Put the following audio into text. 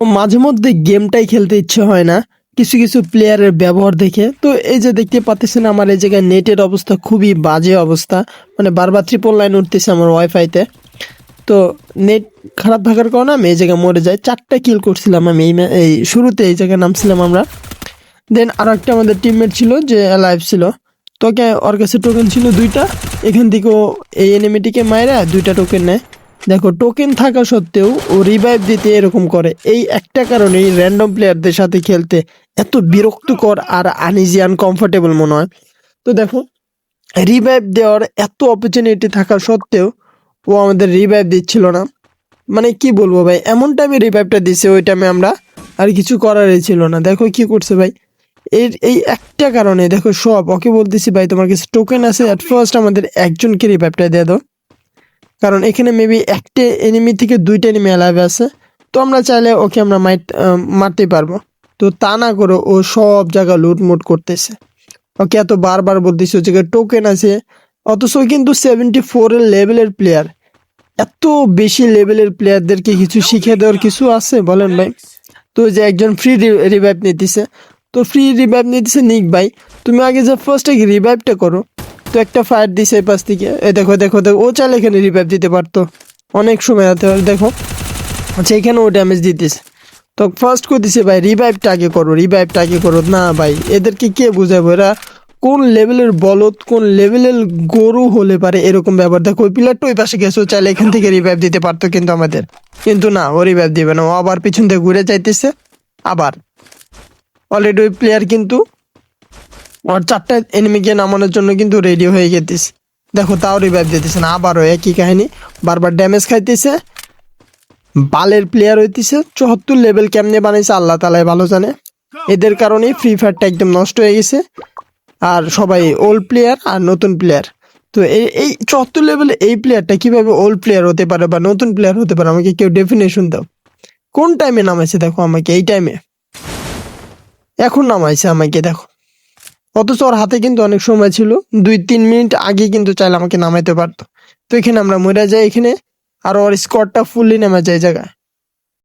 মাঝে মধ্যে গেমটাই খেলতে ইচ্ছে হয় না, কিছু কিছু প্লেয়ারের ব্যবহার দেখে। তো এই যে দেখতে পাচ্ছেন আমার এই জায়গায় নেটের অবস্থা খুবই বাজে অবস্থা মানে বারবার ট্রিপল লাইন উঠতেছে আমার ওয়াইফাইতে তো নেট খারাপ থাকার কারণে আমি এই জায়গায় মরে যাই। চারটা কিল করছিলাম আমি এই এই শুরুতে এই জায়গায় নামছিলাম আমরা। দেন আর একটা আমাদের টিমমেট ছিল যে লাইভ ছিল। তোকে ওর কাছে টোকেন ছিল দুইটা, এখান থেকে ও এই এনিমিটিকে মায়েরা দুইটা টোকেন নেয়। দেখো টোকেন থাকা সত্ত্বেও ও রিভাইভ দিতে এরকম করে। এই একটা কারণেই র্যান্ডম প্লেয়ারদের সাথে খেলতে এত বিরক্তকর আর আনইজি আনকমফোর্টেবল মনে হয়। তো দেখো রিভাইভ দেওয়ার এত অপরচুনিটি থাকা সত্ত্বেও ও আমাদের রিভাইভ দিচ্ছিল না। মানে কি বলব ভাই, এমন টাইমে রিভাইভটা দিছে, ওই টাইমে আমরা আর কিছু করারই ছিল না। দেখো কি করছে ভাই। এর এই একটা কারণে দেখো সব, ওকে বলতেছি ভাই, তোমার কাছে টোকেন আছে অ্যাট ফার্স্ট আমাদের একজনকে রিভাইভটা দিয়ে দাও। কারণ এখানে মেবি একটা এনিমি থেকে দুইটা এনিমি অ্যালাইভ আছে। তো আমরা চাইলে ওকে আমরা মাইট মারতে পারব। তো তা না করে ও সব জায়গা লুটমুট করতেছে। ওকে এত বারবার বলতেছে, ওই জায়গায় টোকেন আছে। অথচ ও কিন্তু সেভেন্টি ফোরের লেভেলের প্লেয়ার এত বেশি লেভেলের প্লেয়ারদেরকে কিছু শিখে দেওয়ার কিছু আছে? বলেন ভাই। তো যে একজন ফ্রি রিভাইভ নিতেছে। তো ফ্রি রিভাইভ নিতেছে নিক ভাই। তুমি আগে যে ফার্স্টে রিভাইভটা করো। তো একটা ফায়ার দিছে এই পাশ থেকে। এ দেখো দেখো দেখো, ও চাইলে এখানে রিভাইভ দিতে পারতো। অনেক সময় হাতে দেখো। আচ্ছা এখানে ও ড্যামেজ দিতেছে। তো ফার্স্ট করতেছে ভাই রিভাইভটা আগে করো রিভাইভটা আগে করো। না, ভাই, এদেরকে কে বুঝাবো এরা কোন লেভেলের বলদ, কোন লেভেলের গরু হলে পারে এরকম ব্যাপার। দেখো, ওই পিলারটা ওই পাশে গেছে চাইলে এখান থেকে রিভাইভ দিতে পারতো কিন্তু আমাদের। কিন্তু না, ও রিভাইভ দিবে না। ও আবার পিছন থেকে ঘুরে যাইতেছে, আবার। অলরেডি ওই প্লেয়ার কিন্তু ওর চারটা এনিমিকে নামানোর জন্য কিন্তু রেডি হয়ে গেতিস দেখো তাও রিভাইভ দিতেছে না, আবারও একই কাহিনী। বারবার ড্যামেজ খাইতেছে। বালের প্লেয়ার হইতেছে, চুয়াত্তর লেভেল কেমনে বানাইছে আল্লাহ তালাই ভালো জানে। এদের কারণেই ফ্রি ফায়ারটা একদম নষ্ট হয়ে গেছে। আর সবাই ওল্ড প্লেয়ার আর নতুন প্লেয়ার তো এই এই চুয়াত্তর লেভেলে এই প্লেয়ারটা কীভাবে ওল্ড প্লেয়ার হতে পারে বা নতুন প্লেয়ার হতে পারে, আমাকে কেউ ডেফিনেশন দাও। কোন টাইমে নামাইছে দেখো আমাকে, এই টাইমে এখন নামাইছে আমাকে, দেখো। অথচ ওর হাতে কিন্তু অনেক সময় ছিল। দুই, তিন মিনিট আগে কিন্তু চাইলে আমাকে নামাইতে পারতো। তো এখানে আমরা মরে যাই এখানে, আর ওর স্কোয়াডটা ফুললি নেমে যায় জায়গায়।